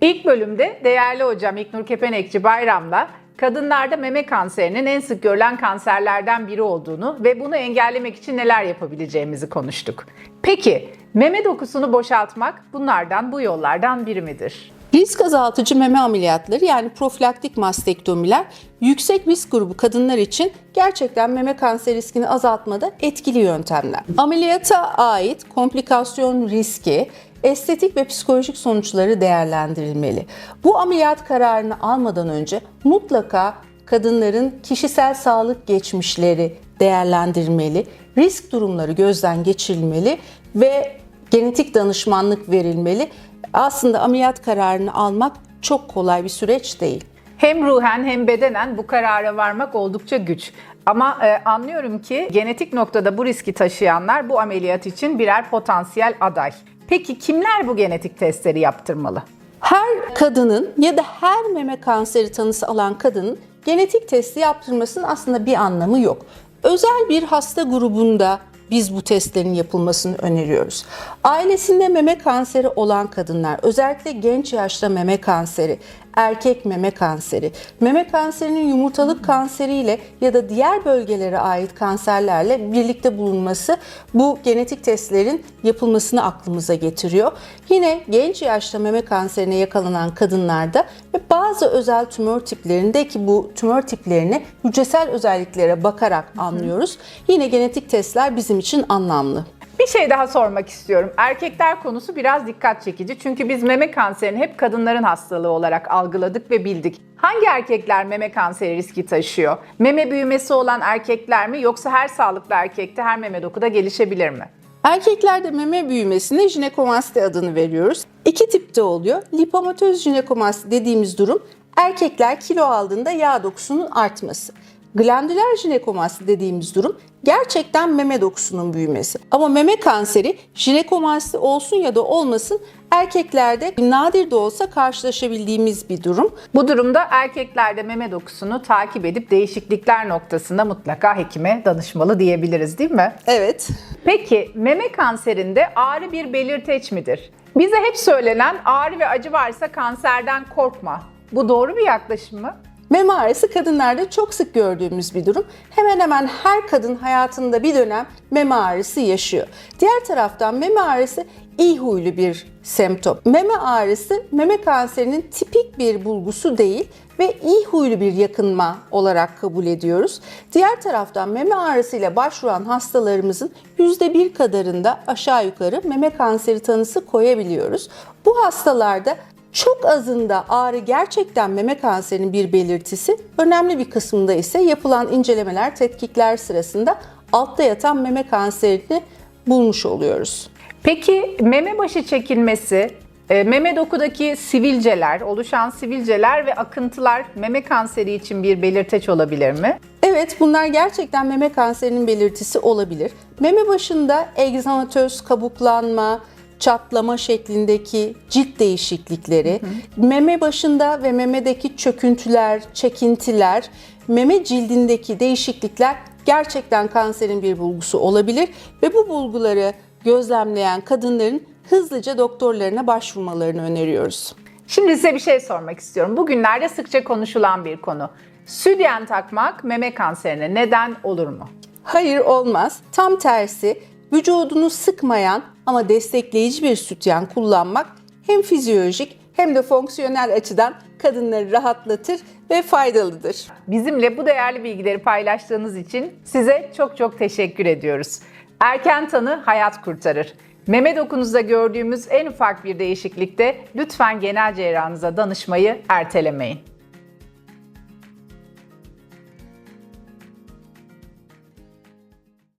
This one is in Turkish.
İlk bölümde değerli hocam İknur Kepenekçi Bayram'la kadınlarda meme kanserinin en sık görülen kanserlerden biri olduğunu ve bunu engellemek için neler yapabileceğimizi konuştuk. Peki meme dokusunu boşaltmak bunlardan bu yollardan biri midir? Risk azaltıcı meme ameliyatları yani profilaktik mastektomiler yüksek risk grubu kadınlar için gerçekten meme kanser riskini azaltmada etkili yöntemler. Ameliyata ait komplikasyon riski, estetik ve psikolojik sonuçları değerlendirilmeli. Bu ameliyat kararını almadan önce mutlaka kadınların kişisel sağlık geçmişleri değerlendirilmeli, risk durumları gözden geçirilmeli ve genetik danışmanlık verilmeli. Aslında ameliyat kararını almak çok kolay bir süreç değil. Hem ruhen hem bedenen bu karara varmak oldukça güç. Ama e, anlıyorum ki genetik noktada bu riski taşıyanlar bu ameliyat için birer potansiyel aday. Peki kimler bu genetik testleri yaptırmalı? Her kadının ya da her meme kanseri tanısı alan kadının genetik testi yaptırmasının aslında bir anlamı yok. Özel bir hasta grubunda biz bu testlerin yapılmasını öneriyoruz. Ailesinde meme kanseri olan kadınlar, özellikle genç yaşta meme kanseri, erkek meme kanseri, meme kanserinin yumurtalık kanseriyle ya da diğer bölgelere ait kanserlerle birlikte bulunması bu genetik testlerin yapılmasını aklımıza getiriyor. Yine genç yaşta meme kanserine yakalanan kadınlarda ve bazı özel tümör tiplerinde ki bu tümör tiplerini hücresel özelliklere bakarak anlıyoruz. Yine genetik testler bizim için anlamlı. Bir şey daha sormak istiyorum. Erkekler konusu biraz dikkat çekici. Çünkü biz meme kanserini hep kadınların hastalığı olarak algıladık ve bildik. Hangi erkekler meme kanseri riski taşıyor? Meme büyümesi olan erkekler mi yoksa her sağlıklı erkekte her meme dokuda gelişebilir mi? Erkeklerde meme büyümesine jinekomasti adını veriyoruz. İki tipte oluyor. Lipomatöz jinekomasti dediğimiz durum erkekler kilo aldığında yağ dokusunun artması. Glandüler jinekomasti dediğimiz durum gerçekten meme dokusunun büyümesi. Ama meme kanseri jinekomasti olsun ya da olmasın erkeklerde nadir de olsa karşılaşabildiğimiz bir durum. Bu durumda erkeklerde meme dokusunu takip edip değişiklikler noktasında mutlaka hekime danışmalı diyebiliriz değil mi? Evet. Peki meme kanserinde ağrı bir belirteç midir? Bize hep söylenen ağrı ve acı varsa kanserden korkma. Bu doğru bir yaklaşım mı? Meme ağrısı kadınlarda çok sık gördüğümüz bir durum. Hemen hemen her kadın hayatında bir dönem meme ağrısı yaşıyor. Diğer taraftan meme ağrısı iyi huylu bir semptom. Meme ağrısı meme kanserinin tipik bir bulgusu değil ve iyi huylu bir yakınma olarak kabul ediyoruz. Diğer taraftan meme ağrısıyla başvuran hastalarımızın %1 kadarında aşağı yukarı meme kanseri tanısı koyabiliyoruz. Bu hastalarda çok azında ağrı gerçekten meme kanserinin bir belirtisi, önemli bir kısmında ise yapılan incelemeler, tetkikler sırasında altta yatan meme kanserini bulmuş oluyoruz. Peki meme başı çekilmesi, e, meme dokudaki sivilceler, oluşan sivilceler ve akıntılar meme kanseri için bir belirteç olabilir mi? Evet bunlar gerçekten meme kanserinin belirtisi olabilir. Meme başında egzamatöz, kabuklanma, çatlama şeklindeki cilt değişiklikleri, meme başında ve memedeki çöküntüler, çekintiler, meme cildindeki değişiklikler gerçekten kanserin bir bulgusu olabilir ve bu bulguları gözlemleyen kadınların hızlıca doktorlarına başvurmalarını öneriyoruz. Şimdi size bir şey sormak istiyorum. Bugünlerde sıkça konuşulan bir konu. Sütyen takmak meme kanserine neden olur mu? Hayır olmaz. Tam tersi vücudunu sıkmayan ama destekleyici bir sütyen kullanmak hem fizyolojik hem de fonksiyonel açıdan kadınları rahatlatır ve faydalıdır. Bizimle bu değerli bilgileri paylaştığınız için size çok çok teşekkür ediyoruz. Erken tanı hayat kurtarır. Meme dokunuzda gördüğümüz en ufak bir değişiklikte lütfen genel cerrahınıza danışmayı ertelemeyin.